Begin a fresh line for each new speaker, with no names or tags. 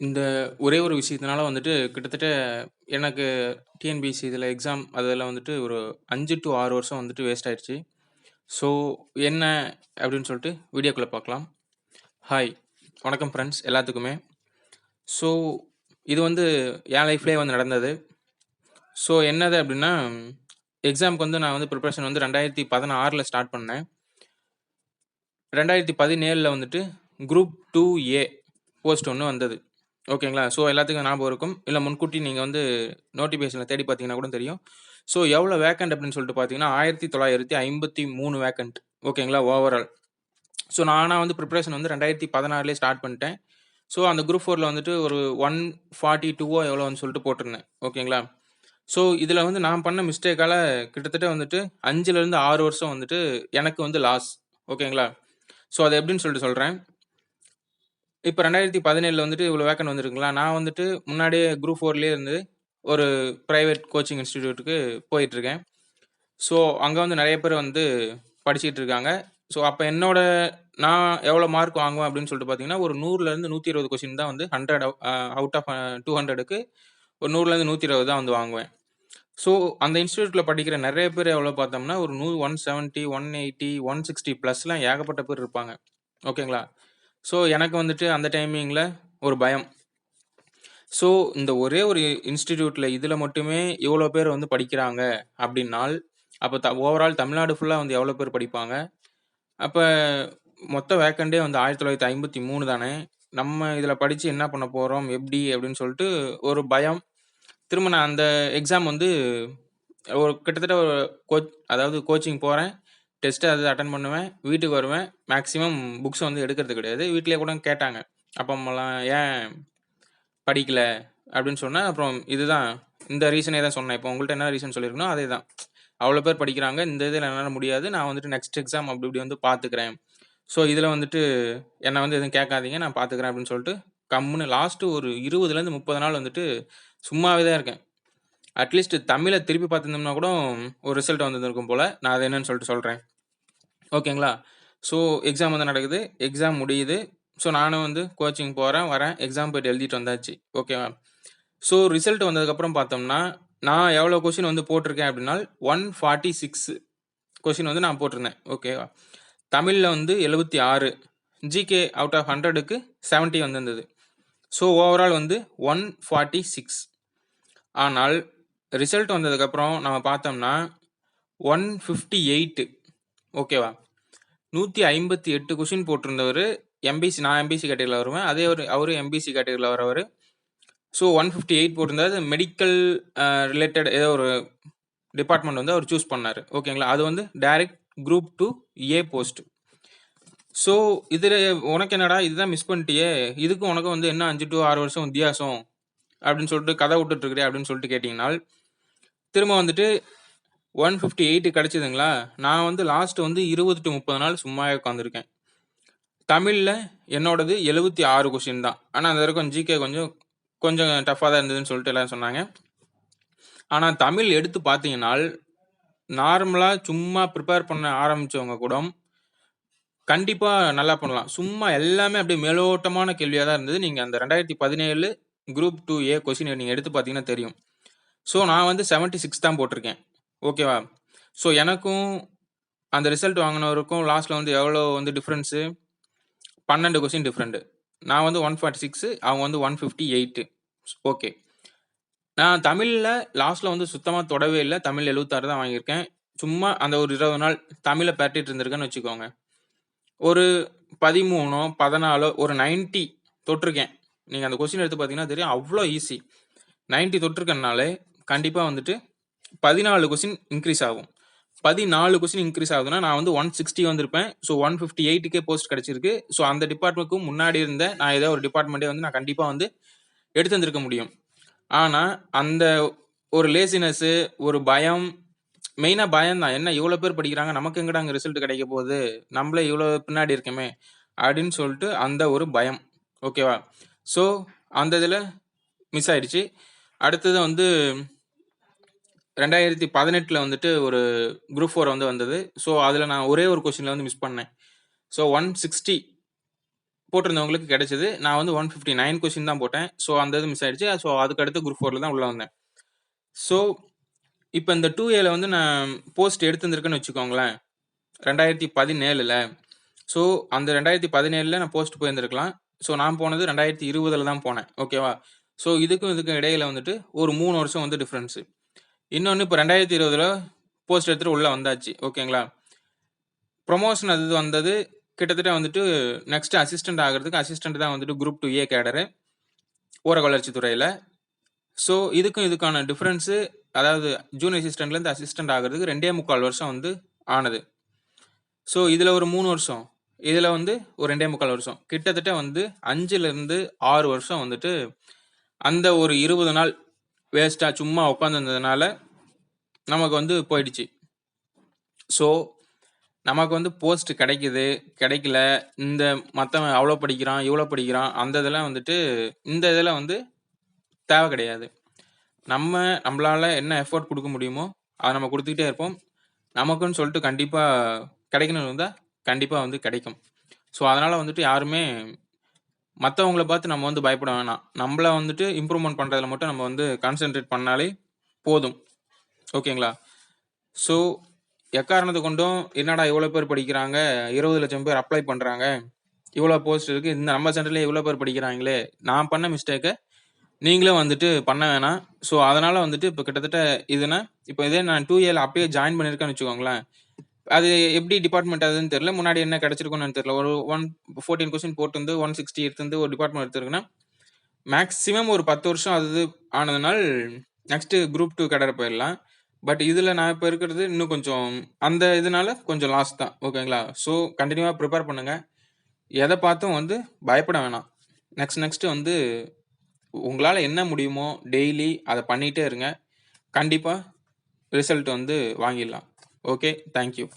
இந்த ஒரே ஒரு விஷயத்தினால வந்துட்டு கிட்டத்தட்ட எனக்கு டிஎன்பிஎஸ்சி இதில் எக்ஸாம் அதெல்லாம் வந்துட்டு ஒரு 5 டூ 6 வருஷம் வந்துட்டு வேஸ்ட் ஆயிடுச்சு. ஸோ என்ன அப்படின்னு சொல்லிட்டு வீடியோக்குள்ள பார்க்கலாம். ஹாய்! வணக்கம் ஃப்ரெண்ட்ஸ் எல்லாத்துக்குமே. ஸோ இது வந்து என் லைஃப்லேயே வந்து நடந்தது. ஸோ என்னது அப்படின்னா, எக்ஸாம்க்கு வந்து நான் வந்து ப்ரிப்பரேஷன் வந்து 2016ல ஸ்டார்ட் பண்ணேன். 2017ல வந்துட்டு குரூப் 2ஏ போஸ்ட் ஒண்ணு வந்தது. ஓகேங்களா? ஸோ எல்லாத்துக்கும் ஞாபகம் இருக்கும். இல்ல முன்கூட்டி நீங்க வந்து நோட்டிஃபிகேஷன்ல தேடி பார்த்தீங்கன்னா கூட தெரியும். ஸோ எவ்வளோ வேக்கன்ட் அப்படின்னு சொல்லிட்டு பார்த்தீங்கன்னா, 1953 வேக்கன்ட். ஓகேங்களா? ஓவரால். ஸோ நானா வந்து ப்ரிப்பரேஷன் வந்து 2016லயே ஸ்டார்ட் பண்ணிட்டேன். ஸோ அந்த குரூப் 4ல வந்துட்டு ஒரு 142ஓ எவ்வளோன்னு சொல்லிட்டு போட்டிருந்தேன். ஓகேங்களா? ஸோ இதில் வந்து நான் பண்ண மிஸ்டேக்கால கிட்டத்தட்ட வந்துட்டு 5லருந்து 6 வருஷம் வந்துட்டு எனக்கு வந்து லாஸ். ஓகேங்களா? ஸோ அது எப்படின்னு சொல்லிட்டு சொல்றேன். இப்ப 2017ல வந்துட்டு இவ்வளோ வேக்கன்ட் வந்திருக்குங்களா? நான் வந்துட்டு முன்னாடியே குரூப் 4லயே இருந்து ஒரு பிரைவேட் கோச்சிங் இன்ஸ்டிடியூட்க்கு போயிட்டுருக்கேன். ஸோ அங்க வந்து நெறைய பேர் வந்து படிச்சுட்டு இருக்காங்க. ஸோ அப்ப என்னோட நான் எவ்வளோ மார்க் வாங்குவேன் அப்படின்னு சொல்லிட்டு பார்த்தீங்கன்னா, ஒரு 100லருந்து 120 கொஸ்டின் தான் வந்து 100 அ அவுட் ஆஃப் 200க்கு ஒரு 100லருந்து 120 தான் வந்து வாங்குவேன். ஸோ அந்த இன்ஸ்டிடியூட்ல படிக்கிற நெறைய பேர் எவ்வளோ பார்த்தோம்னா, ஒரு நூ 170, 180, 160 பிளஸ்லாம் ஏகப்பட்ட பேர் இருப்பாங்க. ஓகேங்களா? ஸோ எனக்கு வந்துட்டு அந்த டைமிங்கில் ஒரு பயம். ஸோ இந்த ஒரே ஒரு இன்ஸ்டிடியூட்டில் இதில் மட்டுமே இவ்வளோ பேர் வந்து படிக்கிறாங்க அப்படின்னால், அப்போ த ஓவரால் தமிழ்நாடு ஃபுல்லாக வந்து எவ்வளோ பேர் படிப்பாங்க? அப்போ மொத்த வேக்கண்டே வந்து 1953 தானே. நம்ம இதில் படித்து என்ன பண்ண போகிறோம் எப்படி? அப்படின்னு சொல்லிட்டு ஒரு பயம். திரும்ப நான் அந்த எக்ஸாம் வந்து ஒரு கிட்டத்தட்ட ஒரு கோச் அதாவது கோச்சிங் போகிறேன் டெஸ்ட்டு அது அட்டன் பண்ணுவேன். வீட்டுக்கு வருவேன். மேக்ஸிமம் புக்ஸ் வந்து எடுக்கிறது கிடையாது. வீட்டிலே கூட கேட்டாங்க. அப்பா, அம்மாலாம் "ஏன் படிக்கல?" அப்படின்னு சொன்னேன். அப்புறம் இதுதான் இந்த ரீசனே தான் சொன்னேன். இப்போ உங்கள்கிட்ட என்ன ரீசன் சொல்லியிருக்கணும் அதே தான். "அவ்வளோ பேர் படிக்கிறாங்க. இந்த இதில் என்னால் முடியாது. நான் வந்துட்டு நெக்ஸ்ட் எக்ஸாம் அப்படி இப்படி வந்து பார்த்துக்கிறேன். ஸோ இதில் வந்துட்டு என்னை வந்து எதுவும் கேட்காதீங்க. நான் பார்த்துக்கிறேன்." அப்படின்னு சொல்லிட்டு கம்முன்னு லாஸ்ட்டு ஒரு 20லருந்து 30 நாள் வந்துட்டு சும்மாவே தான் இருக்கேன். அட்லீஸ்ட் தமிழை திருப்பி பார்த்துருந்தோம்னா கூட ஒரு ரிசல்ட் வந்திருந்திருக்கும் போல் நான் அது என்னன்னு சொல்லிட்டு சொல்கிறேன் ஓகேங்களா? ஸோ எக்ஸாம் வந்து நடக்குது. எக்ஸாம் முடியுது. ஸோ நானும் வந்து கோச்சிங் போகிறேன் வரேன். எக்ஸாம் போயிட்டு எழுதிட்டு வந்தாச்சு. ஓகேவா? ஸோ ரிசல்ட் வந்ததுக்கப்புறம் பார்த்தோம்னா, நான் எவ்வளோ கொஷின் வந்து போட்டிருக்கேன் அப்படின்னா, ஒன் ஃபார்ட்டி சிக்ஸ் கொஷின் வந்து நான் போட்டிருந்தேன். ஓகேவா? தமிழில் வந்து 76 ஜிகே அவுட் ஆஃப் 100க்கு 70 வந்திருந்தது. ஸோ ஓவரால் வந்து 146 ஆனால் ரிசல்ட் வந்ததுக்கப்புறம் நம்ம பார்த்தோம்னா, 158 ஓகேவா? 158 கொஸ்டின் போட்டிருந்தவரு எம்பிசி நான் எம்பிசி கேட்டகரில வருவேன். அதே அவரு அவரும் எம்பிசி கேட்டகரில வரவரு. ஸோ 158 போட்டிருந்தாரு. மெடிக்கல் அ ரிலேட்டட் ஏதோ ஒரு டிபார்ட்மெண்ட் வந்து அவர் சூஸ் பண்ணாரு. ஓகேங்களா? அது வந்து டைரக்ட் குரூப் 2ஏ போஸ்ட். ஸோ இதில் "உனக்கு என்னடா இதுதான் மிஸ் பண்ணிட்டியே! இதுக்கும் உனக்கும் வந்து என்ன 5 டூ 6 வருஷம் வித்தியாசம்?" அப்படின்னு சொல்லிட்டு கதை விட்டுட்டு இருக்கிறே அப்படின்னு சொல்லிட்டு கேட்டீங்கனால், திரும்ப வந்துட்டு ஒன் ஃபிஃப்டி எயிட் கிடச்சிதுங்களா நான் வந்து லாஸ்ட் வந்து இருபது டு முப்பது நாள் சும்மா உட்காந்துருக்கேன் தமிழில் என்னோடது எழுபத்தி ஆறு கொஷின் தான். ஆனால் அந்த வரைக்கும் ஜிகே கொஞ்சம் கொஞ்சம் டஃப்பாக தான் இருந்ததுன்னு சொல்லிட்டு எல்லாம் சொன்னாங்க. ஆனால் தமிழ் எடுத்து பார்த்தீங்கன்னா நார்மலாக சும்மா ப்ரிப்பேர் பண்ண ஆரம்பிச்சவங்க கூடம் கண்டிப்பாக நல்லா பண்ணலாம். சும்மா எல்லாமே அப்படியே மேலோட்டமான கேள்வியாக தான் இருந்தது. நீங்கள் அந்த 2017 குரூப் 2ஏ கொஸ்டின நீங்கள் எடுத்து பார்த்தீங்கன்னா தெரியும். ஸோ நான் வந்து 76 தான் போட்டிருக்கேன். ஓகேவா? ஸோ எனக்கும் அந்த ரிசல்ட் வாங்குனவருக்கும் லாஸ்ட்ல வந்து எவ்வளோ வந்து டிஃபரன்ஸு? 12 question different. நான் வந்து 146 அவங்க வந்து 158 ஓகே. நான் தமிழ்ல லாஸ்ட்ல வந்து சுத்தமா தொடவே இல்ல. தமிழ் 76 தான் வாங்கியிருக்கேன். சும்மா அந்த ஒரு 20 நாள் தமிழ பெரட்டிட்டு இருந்திருக்கேன்னு வச்சுக்கோங்க. ஒரு 13ஓ, 14ஓ ஒரு 90 தொட்டிருக்கேன். நீங்க அந்த கொஸ்டின் எடுத்து பார்த்தீங்கன்னா தெரியும். அவ்ளோ ஈஸி. 90 தொட்டிருக்கனாலே கண்டிப்பா வந்துட்டு 14 கொஸ்டின் இன்க்ரீஸ் ஆகும். 14 கொஸ்டின் இன்க்ரீஸ் ஆகுதுன்னா, நான் வந்து 160 வந்திருப்பேன். ஸோ 158க்கே போஸ்ட் கிடச்சிருக்கு ஸோ அந்த டிபார்ட்மெண்ட்க்கு முன்னாடி இருந்த நான் ஏதோ ஒரு டிபார்ட்மெண்ட்டே வந்து நான் கண்டிப்பாக வந்து எடுத்து வந்திருக்க முடியும். ஆனால் அந்த ஒரு லேசினஸ்ஸு, ஒரு பயம் மெயினாக பயம் தான். என்ன இவ்வளோ பேர் படிக்கிறாங்க. நமக்கு எங்கடா அங்கே ரிசல்ட் கிடைக்க போகுது? நம்மளே இவ்வளோ பின்னாடி இருக்கோமே! அப்படின்னு சொல்லிட்டு அந்த ஒரு பயம். ஓகேவா? ஸோ அந்த இதில் மிஸ் ஆயிடுச்சு. அடுத்தது வந்து 2018ல வந்துட்டு ஒரு குரூப் ஃபோர் வந்து வந்தது. ஸோ அதில் நான் ஒரே ஒரு கொஸ்டின்ல வந்து மிஸ் பண்ணேன். ஸோ 160 போட்டிருந்தவங்களுக்கு கிடைச்சது. நான் வந்து 159 கொஸ்டின் தான் போட்டேன். ஸோ அந்த இது மிஸ் ஆயிடுச்சு. ஸோ அதுக்கு அடுத்து குரூப் ஃபோரில் தான் உள்ள வந்தேன். ஸோ இப்போ இந்த டூ ஏல வந்து நான் போஸ்ட் எடுத்திருந்திருக்கேன்னு வச்சுக்கோங்களேன். 2017ல. ஸோ அந்த 2017ல நான் போஸ்ட் போயிருந்திருக்கலாம். ஸோ நான் போனது 2020ல தான் போனேன். ஓகேவா? ஸோ இதுக்கும் இதுக்கும் இடையில வந்துட்டு ஒரு மூணு வருஷம் வந்து டிஃப்ரென்ஸு இன்னொன்று இப்போ ரெண்டாயிரத்தி இருபதில் போஸ்ட் எடுத்துகிட்டு உள்ளே வந்தாச்சு. ஓகேங்களா? ப்ரொமோஷன் அது இது வந்தது கிட்டத்தட்ட வந்துட்டு நெக்ஸ்ட் அசிஸ்டன்ட் ஆகிறதுக்கு அசிஸ்டன்ட் தான் வந்துட்டு குரூப் 2ஏ கேடரு. ஊரக வளர்ச்சி துறையில் ஸோ இதுக்கும் இதுக்கான டிஃப்ரென்ஸு அதாவது ஜூனியர் அசிஸ்டன்ட்லேருந்து அசிஸ்டன்ட் ஆகுறதுக்கு 2 1/4 வருஷம் வந்து ஆனது. ஸோ இதில் ஒரு மூணு வருஷம். இதில் வந்து ஒரு 2 1/4 வருஷம். கிட்டத்தட்ட வந்து 5லிருந்து 6 வருஷம் வந்துட்டு அந்த ஒரு 20 நாள் வேஸ்ட்டாக சும்மா உட்காந்துருந்ததுனால நமக்கு வந்து போயிடுச்சு. ஸோ நமக்கு வந்து போஸ்ட் கிடைக்குது, கிடைக்கல. இந்த மற்றவன் அவ்வளோ படிக்கிறான், இவ்வளோ படிக்கிறான். அந்த இதெல்லாம் வந்துட்டு இந்த இதில் வந்து தேவை கிடையாது. நம்ம நம்மளால் என்ன எஃபோர்ட் கொடுக்க முடியுமோ, அதை நம்ம கொடுத்துக்கிட்டே இருப்போம். நமக்குன்னு சொல்லிட்டு கண்டிப்பாக கிடைக்கணும்னு இருந்தால் கண்டிப்பாக வந்து கிடைக்கும். ஸோ அதனால் வந்துட்டு யாருமே மற்றவங்கள பார்த்து நம்ம வந்து பயப்பட வேணாம். நம்மளை வந்துட்டு இம்ப்ரூவ்மெண்ட் பண்ணுறதுல மட்டும் நம்ம வந்து கான்சென்ட்ரேட் பண்ணாலே போதும். ஓகேங்களா? ஸோ எக்காரணத்தை கொண்டும் என்னடா இவ்வளோ பேர் படிக்கிறாங்க, இருபது லட்சம் பேர் அப்ளை பண்ணுறாங்க இவ்வளோ போஸ்ட் இருக்குது இந்த நம்ம சென்டர்லேயே இவ்வளோ பேர் படிக்கிறாங்களே, நான் பண்ண மிஸ்டேக்கை நீங்களும் வந்துட்டு பண்ண வேணாம். ஸோ அதனால் வந்துட்டு இப்போ கிட்டத்தட்ட இதுனா இப்போ இதே நான் டூ இயரில் அப்பயே ஜாயின் பண்ணியிருக்கேன்னு வச்சுக்கோங்களேன். அது எப்படி டிபார்ட்மெண்ட் அதுன்னு தெரியல. முன்னாடி என்ன கிடைச்சிருக்கும்னு தெரியல. ஒரு 1 14 கொஸ்டின் போட்டு வந்து ஒன் சிக்ஸ்டி எடுத்து ஒரு டிபார்ட்மெண்ட் எடுத்துருக்குன்னா மேக்ஸிமம் ஒரு 10 வருஷம் அது ஆனதுனால் நெக்ஸ்ட் குரூப் டூ கடற போயிடலாம் பட் இதில் நான் இப்போ இருக்கிறது இன்னும் கொஞ்சம் அந்த இதனால கொஞ்சம் லாஸ் தான். ஓகேங்களா? ஸோ கண்டினியூவாக ப்ரிப்பேர் பண்ணுங்க. எதை பார்த்தும் வந்து பயப்பட வேணாம். நெக்ஸ்ட் நெக்ஸ்ட்டு வந்து உங்களால் என்ன முடியுமோ டெய்லி அதை பண்ணிகிட்டே இருங்க. கண்டிப்பாக ரிசல்ட் வந்து வாங்கிடலாம். Okay, thank you.